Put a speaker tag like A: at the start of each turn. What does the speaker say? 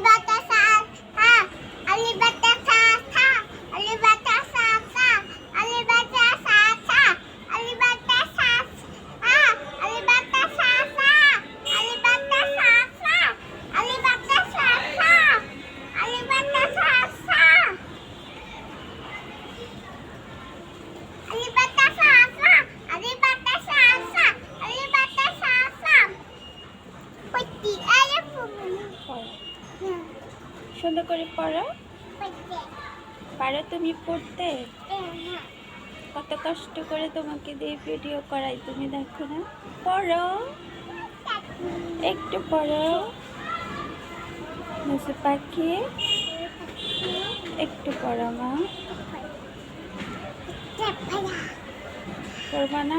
A: Bye, বন্ধ করে পড়ো পারো তুমি পড়তে? কত কষ্ট করে তোমাকে দিয়ে ভিডিও করাই, তুমি দেখো না? পড়ো। একটু পড়ো। মুসু পাখি, একটু পড়ো মা। পড়বা না?